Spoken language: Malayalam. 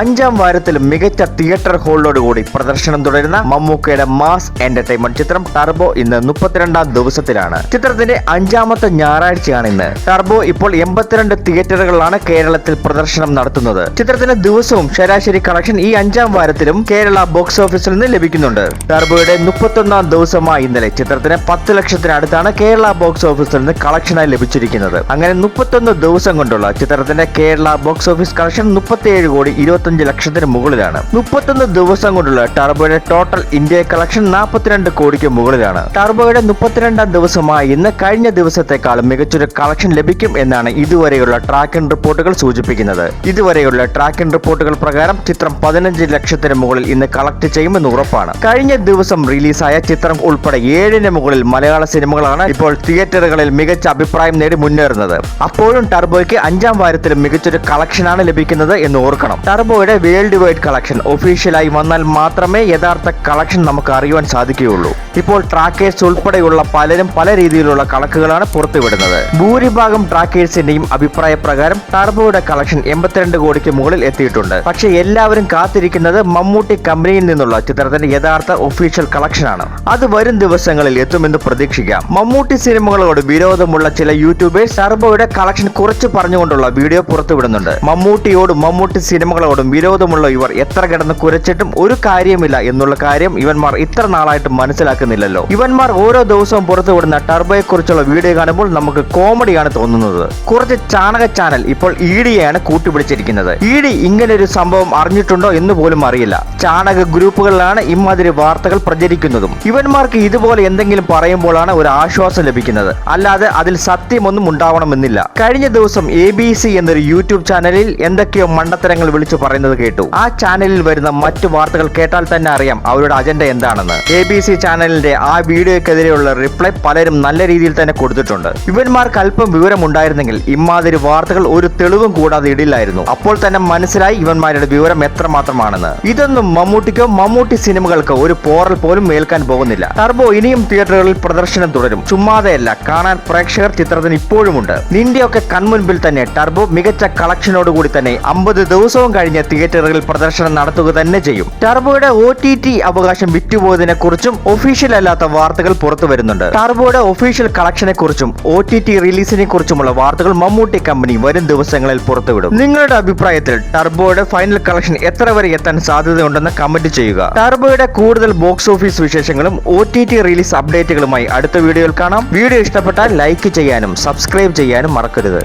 അഞ്ചാം വാരത്തിൽ മികച്ച തിയേറ്റർ ഹോളിനോടുകൂടി പ്രദർശനം തുടരുന്ന മമ്മൂക്കയുടെ മാസ് എന്റർടൈൻമെന്റ് ചിത്രം ടർബോ ഇന്ന് മുപ്പത്തിരണ്ടാം ദിവസത്തിലാണ്. ചിത്രത്തിന്റെ അഞ്ചാമത്തെ ഞായറാഴ്ചയാണ് ഇന്ന്. ടർബോ ഇപ്പോൾ എൺപത്തിരണ്ട് തിയേറ്ററുകളിലാണ് കേരളത്തിൽ പ്രദർശനം നടത്തുന്നത്. ചിത്രത്തിന് ദിവസവും ശരാശരി കളക്ഷൻ ഈ അഞ്ചാം വാരത്തിലും കേരള ബോക്സ് ഓഫീസിൽ നിന്ന് ലഭിക്കുന്നുണ്ട്. ടർബോയുടെ മുപ്പത്തൊന്നാം ദിവസമായി ഇന്നലെ ചിത്രത്തിന് പത്ത് ലക്ഷത്തിനടുത്താണ് കേരള ബോക്സ് ഓഫീസിൽ നിന്ന് കളക്ഷനായി ലഭിച്ചിരിക്കുന്നത്. അങ്ങനെ മുപ്പത്തൊന്ന് ദിവസം കൊണ്ടുള്ള ചിത്രത്തിന്റെ കേരള ബോക്സ് ഓഫീസ് കളക്ഷൻ മുപ്പത്തിയേഴ് കോടി ഇരുപത്തഞ്ച് ലക്ഷത്തിന് മുകളിലാണ്. മുപ്പത്തൊന്ന് ദിവസം കൊണ്ടുള്ള ടർബോയുടെ ടോട്ടൽ ഇന്ത്യ കളക്ഷൻ നാൽപ്പത്തിരണ്ട് കോടിക്ക് മുകളിലാണ്. ടർബോയുടെ മുപ്പത്തിരണ്ടാം ദിവസമായ ഇന്ന് കഴിഞ്ഞ ദിവസത്തെക്കാൾ മികച്ചൊരു കളക്ഷൻ ലഭിക്കും എന്നാണ് ഇതുവരെയുള്ള ട്രാക്കിംഗ് റിപ്പോർട്ടുകൾ സൂചിപ്പിക്കുന്നത്. ഇതുവരെയുള്ള ട്രാക്കിംഗ് റിപ്പോർട്ടുകൾ പ്രകാരം ചിത്രം പതിനഞ്ച് ലക്ഷത്തിന് മുകളിൽ ഇന്ന് കളക്ട് ചെയ്യുമെന്ന് ഉറപ്പാണ്. കഴിഞ്ഞ ദിവസം റിലീസായ ചിത്രം ഉൾപ്പെടെ ഏഴിന് മുകളിൽ മലയാള സിനിമകളാണ് ഇപ്പോൾ തിയേറ്ററുകളിൽ മികച്ച അഭിപ്രായം നേടി മുന്നേറുന്നത്. അപ്പോഴും ടർബോയ്ക്ക് അഞ്ചാം വാരത്തിലും മികച്ചൊരു കളക്ഷനാണ് ലഭിക്കുന്നത് എന്ന് ഓർക്കണം. ടർബോയുടെ വേൾഡ് വൈഡ് കളക്ഷൻ ഒഫീഷ്യലായി വന്നാൽ മാത്രമേ യഥാർത്ഥ കളക്ഷൻ നമുക്ക് അറിയുവാൻ സാധിക്കുകയുള്ളൂ. ഇപ്പോൾ ട്രാക്കേഴ്സ് ഉൾപ്പെടെയുള്ള പലരും പല രീതിയിലുള്ള കണക്കുകളാണ് പുറത്തുവിടുന്നത്. ഭൂരിഭാഗം ട്രാക്കേഴ്സിന്റെയും അഭിപ്രായ പ്രകാരം ടർബോയുടെ കളക്ഷൻ എൺപത്തിരണ്ട് കോടിക്ക് മുകളിൽ എത്തിയിട്ടുണ്ട്. പക്ഷേ എല്ലാവരും കാത്തിരിക്കുന്നത് മമ്മൂട്ടി കമ്പനിയിൽ നിന്നുള്ള ചിത്രത്തിന്റെ യഥാർത്ഥ ഒഫീഷ്യൽ കളക്ഷനാണ്. അത് വരും ദിവസങ്ങളിൽ എത്തുമെന്ന് പ്രതീക്ഷിക്കാം. മമ്മൂട്ടി സിനിമകളോട് വിരോധമുള്ള ചില യൂട്യൂബേഴ്സ് ടർബോയുടെ കളക്ഷൻ കുറച്ച് പറഞ്ഞുകൊണ്ടുള്ള വീഡിയോ പുറത്തുവിടുന്നുണ്ട്. മമ്മൂട്ടിയോടും മമ്മൂട്ടി സിനിമകളോടും വിരോധമുള്ള ഇവർ എത്ര കിടന്ന് കുരച്ചിട്ടും ഒരു കാര്യമില്ല എന്നുള്ള കാര്യം ഇവന്മാർ ഇത്ര നാളായിട്ട് മനസ്സിലാക്കുന്നില്ലല്ലോ. ഇവന്മാർ ഓരോ ദിവസവും പുറത്തുവിടുന്ന ടർബോയെ കുറിച്ചുള്ള വീഡിയോ കാണുമ്പോൾ നമുക്ക് കോമഡിയാണ് തോന്നുന്നത്. കുറച്ച് ചാണക ചാനൽ ഇപ്പോൾ ഇ ഡിയെയാണ് കൂട്ടുപിടിച്ചിരിക്കുന്നത് ഇ ഡി ഇങ്ങനെ ഒരു സംഭവം അറിഞ്ഞിട്ടുണ്ടോ എന്ന് പോലും അറിയില്ല. ചാണക ഗ്രൂപ്പുകളിലാണ് ഇമാതിരി വാർത്തകൾ പ്രചരിക്കുന്നതും. ഇവന്മാർക്ക് ഇതുപോലെ എന്തെങ്കിലും പറയുമ്പോഴാണ് ഒരു ആശ്വാസം ലഭിക്കുന്നത്. അല്ലാതെ അതിൽ സത്യമൊന്നും ഉണ്ടാവണമെന്നില്ല. കഴിഞ്ഞ ദിവസം എ ബി സി എന്നൊരു യൂട്യൂബ് ചാനലിൽ എന്തൊക്കെയോ മണ്ടത്തരങ്ങൾ വിളിച്ചു പറയുന്നത് കേട്ടു. ആ ചാനലിൽ വരുന്ന മറ്റു വാർത്തകൾ കേട്ടാൽ തന്നെ അറിയാം അവരുടെ അജണ്ട എന്താണെന്ന്. എ ബി സി ചാനലിന്റെ ആ വീഡിയോക്കെതിരെയുള്ള റിപ്ലൈ പലരും നല്ല രീതിയിൽ തന്നെ കൊടുത്തിട്ടുണ്ട്. ഇവന്മാർക്ക് അല്പം വിവരമുണ്ടായിരുന്നെങ്കിൽ ഇമാതിരി വാർത്തകൾ ഒരു തെളിവും കൂടാതെ ഇടില്ലായിരുന്നു. അപ്പോൾ തന്നെ മനസ്സിലായി ഇവന്മാരുടെ വിവരം എത്രമാത്രമാണെന്ന്. ഇതൊന്നും മമ്മൂട്ടിക്കോ മമ്മൂട്ടി സിനിമകൾക്കോ ഒരു പോറൽ പോലും ഏൽക്കാൻ പോകുന്നില്ല. ടർബോ ഇനിയും തിയേറ്ററുകളിൽ പ്രദർശനം തുടരും. ചുമ്മാതെയല്ല കാണാൻ പ്രേക്ഷകർ ചിത്രത്തിന് ഇപ്പോഴുമുണ്ട്. നിന്റെയൊക്കെ കൺമുൻപിൽ തന്നെ ടർബോ മികച്ച കളക്ഷനോടുകൂടി തന്നെ അമ്പത് ദിവസവും കഴിഞ്ഞ് തിയേറ്ററുകളിൽ പ്രദർശനം നടത്തുക തന്നെ ചെയ്യും. ടർബോയുടെ ഒ ടി ടി അവകാശം വിറ്റുപോയതിനെ കുറിച്ചും ഒഫീഷ്യൽ അല്ലാത്ത വാർത്തകൾ പുറത്തു വരുന്നുണ്ട്. ടർബോയുടെ ഒഫീഷ്യൽ കളക്ഷനെ കുറിച്ചും ഒ ടി ടി റിലീസിനെ കുറിച്ചുമുള്ള വാർത്തകൾ മമ്മൂട്ടി കമ്പനി വരും ദിവസങ്ങളിൽ പുറത്തുവിടും. നിങ്ങളുടെ അഭിപ്രായത്തിൽ ടർബോയുടെ ഫൈനൽ കളക്ഷൻ എത്ര വരെ എത്താൻ സാധ്യതയുണ്ടെന്ന് കമന്റ് ചെയ്യുക. ടർബോയുടെ കൂടുതൽ ബോക്സ് ഓഫീസ് വിശേഷങ്ങളും ഒ ടി ടി റിലീസ് അപ്ഡേറ്റുകളുമായി അടുത്ത വീഡിയോയിൽ കാണാം. വീഡിയോ ഇഷ്ടപ്പെട്ടാൽ ലൈക്ക് ചെയ്യാനും സബ്സ്ക്രൈബ് ചെയ്യാനും മറക്കരുത്.